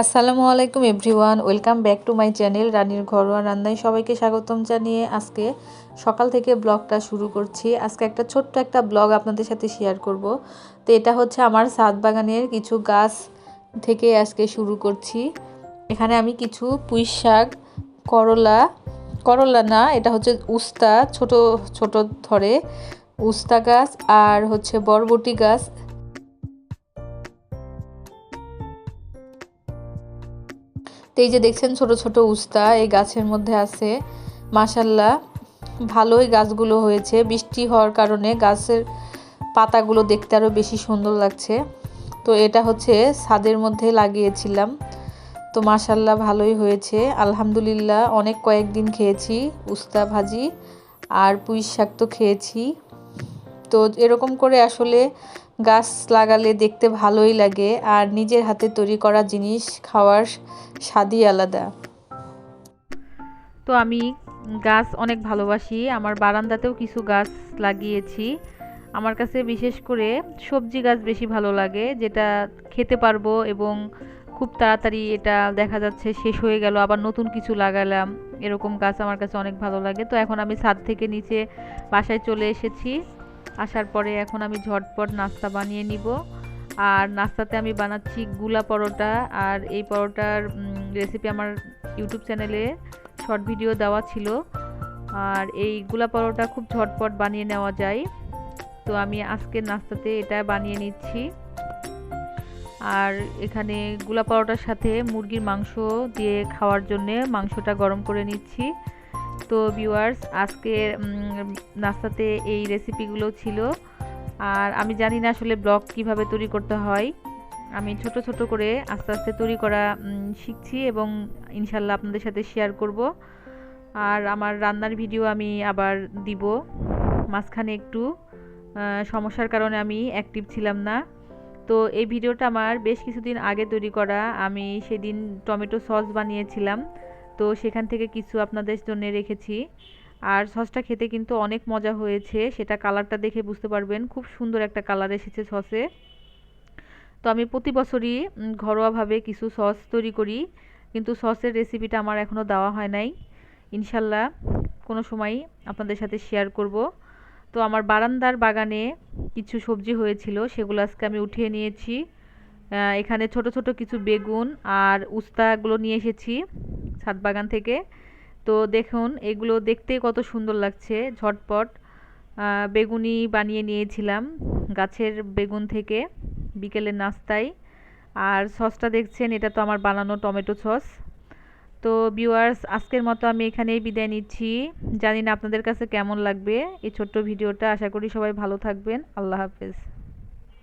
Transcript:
আসসালামু আলাইকুম everyone, welcome back to my channel রানীর ঘরোয়া রান্নায় সবাইকে স্বাগতম জানিয়ে আজকে সকাল থেকে ব্লগটা শুরু করছি। আজকে একটা ছোট্ট একটা ব্লগ আপনাদের সাথে শেয়ার করব। তো এটা হচ্ছে আমার সাত বাগানের কিছু গাছ থেকে আজকে শুরু করছি। এখানে আমি কিছু পুঁই শাক, করলা করলা না, এটা হচ্ছে উস্তা, ছোট ছোট ধরে, উস্তা গাছ আর হচ্ছে বরবটি গাছ। তো এই যে দেখছেন ছোট ছোট উস্তা, এই গাছের মধ্যে আছে। মাসাল্লাহ ভালোই গাছগুলো হয়েছে। বৃষ্টি হওয়ার কারণে গাছের পাতাগুলো দেখতে আরও বেশি সুন্দর লাগছে। তো এটা হচ্ছে ছাদের মধ্যে লাগিয়েছিলাম। তো মাসাল্লাহ ভালোই হয়েছে। আলহামদুলিল্লাহ, অনেক কয়েকদিন খেয়েছি, উস্তা ভাজি আর পুঁই শাক তো খেয়েছি। তো এরকম করে আসলে গাছ লাগালে দেখতে ভালোই লাগে আর নিজের হাতে তৈরি করা জিনিস খাওয়ার স্বাদই আলাদা। তো আমি গাছ অনেক ভালোবাসি, আমার বারান্দাতেও কিছু গাছ লাগিয়েছি। আমার কাছে বিশেষ করে সবজি গাছ বেশি ভালো লাগে, যেটা খেতে পারব এবং খুব তাড়াতাড়ি এটা দেখা যাচ্ছে শেষ হয়ে গেল, আবার নতুন কিছু লাগালাম, এরকম গাছ আমার কাছে অনেক ভালো লাগে। তো এখন আমি ছাদ থেকে নিচে বাসায় চলে এসেছি। আসার পরে এখন আমি ঝটপট নাস্তা বানিয়ে নিব। আর নাস্তাতে আমি বানাচ্ছি গুলা পরোটা। আর এই পরোটার রেসিপি আমার ইউটিউব চ্যানেলে শর্ট ভিডিও দেওয়া ছিল। আর এই গুলা পরোটা খুব ঝটপট বানিয়ে নেওয়া যায়। তো আমি আজকের নাস্তাতে এটা বানিয়ে নিচ্ছি। আর এখানে গুলা পরোটার সাথে মুরগির মাংস দিয়ে খাওয়ার জন্যে মাংসটা গরম করে নিচ্ছি। তো ভিউয়ার্স আজকে নাস্তাতে এই রেসিপিগুলো ছিল। আর আমি জানি না আসলে ব্লগ কীভাবে তৈরি করতে হয়। আমি ছোট ছোট করে আস্তে আস্তে তৈরি করা শিখছি এবং ইনশাল্লাহ আপনাদের সাথে শেয়ার করব। আর আমার রান্নার ভিডিও আমি আবার দিব। মাঝখানে একটু সমস্যার কারণে আমি অ্যাক্টিভ ছিলাম না। তো এই ভিডিওটা আমার বেশ কিছুদিন আগে তৈরি করা। আমি সেদিন টমেটো সস বানিয়েছিলাম। তো সেখান থেকে কিছু আপনাদের জন্য রেখেছি। আর সসটা খেতে কিন্তু অনেক মজা হয়েছে, সেটা কালারটা দেখে বুঝতে পারবেন। খুব সুন্দর একটা কালার এসেছে সসে। তো আমি প্রতি বছরই ঘরোয়াভাবে কিছু সস তৈরি করি, কিন্তু সসের রেসিপিটা আমার এখনও দেওয়া হয় নাই। ইনশাল্লাহ কোনো সময় আপনাদের সাথে শেয়ার করব। তো আমার বারান্দার বাগানে কিছু সবজি হয়েছিল, সেগুলো আজকে আমি উঠিয়ে নিয়েছি। এখানে ছোট ছোট কিছু বেগুন আর উস্তাগুলো নিয়ে এসেছি। ছাদ বাগান থেকে। তো দেখুন, এগুলো দেখতে কত সুন্দর লাগছে, ঝটপট। বেগুনি বানিয়ে নিয়েছিলাম গাছের বেগুন থেকে বিকেলের নাস্তায়। আর সসটা দেখছেন, এটা তো আমার বানানো টমেটো সস। তো ভিউয়ার্স, আজকের মতো আমি এখানেই বিদায় নিচ্ছি। জানি না আপনাদের কাছে কেমন লাগবে এই ছোট্ট ভিডিওটা। আশা করি সবাই ভালো থাকবেন। আল্লাহ হাফেজ।